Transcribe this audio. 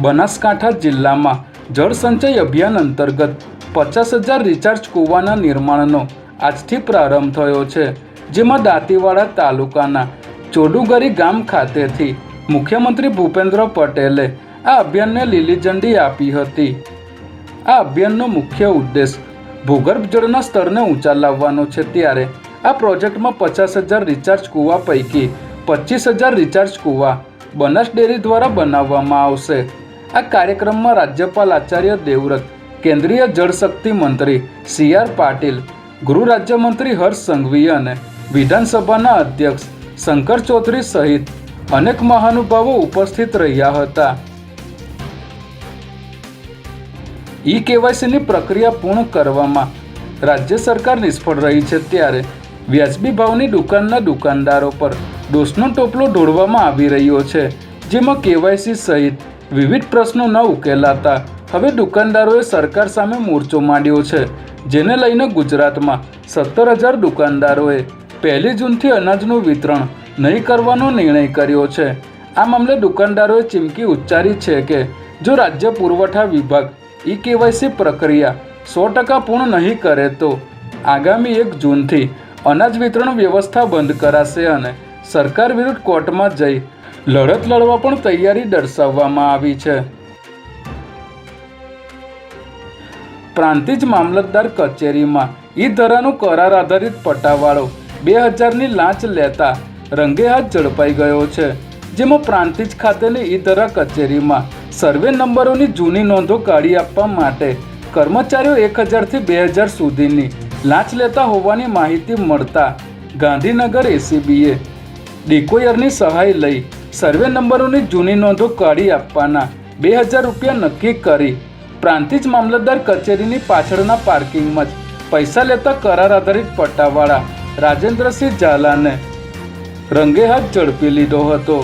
બનાસકાંઠા જિલ્લામાં જળસંચય અભિયાન અંતર્ગત પચાસ હજાર રિચાર્જ કૂવાના નિર્માણનો આજથી પ્રારંભ થયો છે, જેમાં દાંતીવાડા તાલુકાના ચોડુગરી ગામ ખાતેથી મુખ્યમંત્રી ભૂપેન્દ્ર પટેલે આ અભિયાનને લીલી ઝંડી આપી હતી. આ અભિયાનનો મુખ્ય ઉદ્દેશ ભૂગર્ભ જળના સ્તરને ઊંચા લાવવાનો છે, ત્યારે આ પ્રોજેક્ટમાં પચાસ હજાર રિચાર્જ કૂવા પૈકી પચીસ હજાર રિચાર્જ કૂવા બનાસ ડેરી દ્વારા બનાવવામાં આવશે. આ કાર્યક્રમમાં રાજ્યપાલ આચાર્ય દેવવ્રત, કેન્દ્રીય જળશક્તિ મંત્રી સી આર પાટીલ, ગૃહ રાજ્યમંત્રી હર્ષ સંઘવી અને વિધાનસભાના અધ્યક્ષ શંકર ચૌધરી સહિત અનેક મહાનુભાવો ઉપસ્થિત રહ્યા હતા. ઈ કેવાયસીની પ્રક્રિયા પૂર્ણ કરવામાં રાજ્ય સરકાર નિષ્ફળ રહી છે ત્યારે વ્યાજબી ભાવની દુકાનના દુકાનદારો પર દોષનો ટોપલો ઢોળવામાં આવી રહ્યો છે, જેમાં કેવાયસી સહિત વિવિધ પ્રશ્નો ન ઉકેલાતા હવે દુકાનદારોએ સરકાર સામે મોરચો માંડ્યો છે, જેને લઈને ગુજરાતમાં સત્તર હજાર દુકાનદારોએ પહેલી જૂનથી અનાજનું વિતરણ નહીં કરવાનો નિર્ણય કર્યો છે. આ મામલે દુકાનદારોએ ચીમકી ઉચ્ચારી છે કે, જો રાજ્ય પુરવઠા વિભાગ ઈ કેવાયસી પ્રક્રિયા સો ટકા પૂર્ણ નહીં કરે તો આગામી એક જૂનથી અનાજ વિતરણ વ્યવસ્થા બંધ કરાશે અને સરકાર વિરુદ્ધ કોર્ટમાં જઈ લડત લડવા પણ તૈયારી દર્શાવવામાં આવી છે. પ્રાંતિજ મામલતદાર કચેરીમાં ઈ ધરાનો કરાર આધારિત પટ્ટાવાળો બે હજારની લાંચ લેતા રંગે હાથ ઝડપાઈ ગયો છે. જેમાં પ્રાંતિજ ખાતેની ઈ ધરા કચેરીમાં સર્વે નંબરોની જૂની નોંધો કાઢી આપવા માટે કર્મચારીઓ એક હજારથી બે હજાર સુધીની લાંચ લેતા હોવાની માહિતી મળતા ગાંધીનગર એસીબીએ ડિકોયરની સહાય લઈ સર્વે નંબરોની જૂની નોંધો કાઢી આપવાના. બે હજાર રૂપિયા નક્કી કરી. પ્રાંતિજ મામલતદાર કચેરીની પાછળના પાર્કિંગમાં જ પૈસા લેતા કરાર આધારિત પટ્ટાવાળા રાજેન્દ્રસિંહ ઝાલાને રંગે હાથ ઝડપી લીધો હતો.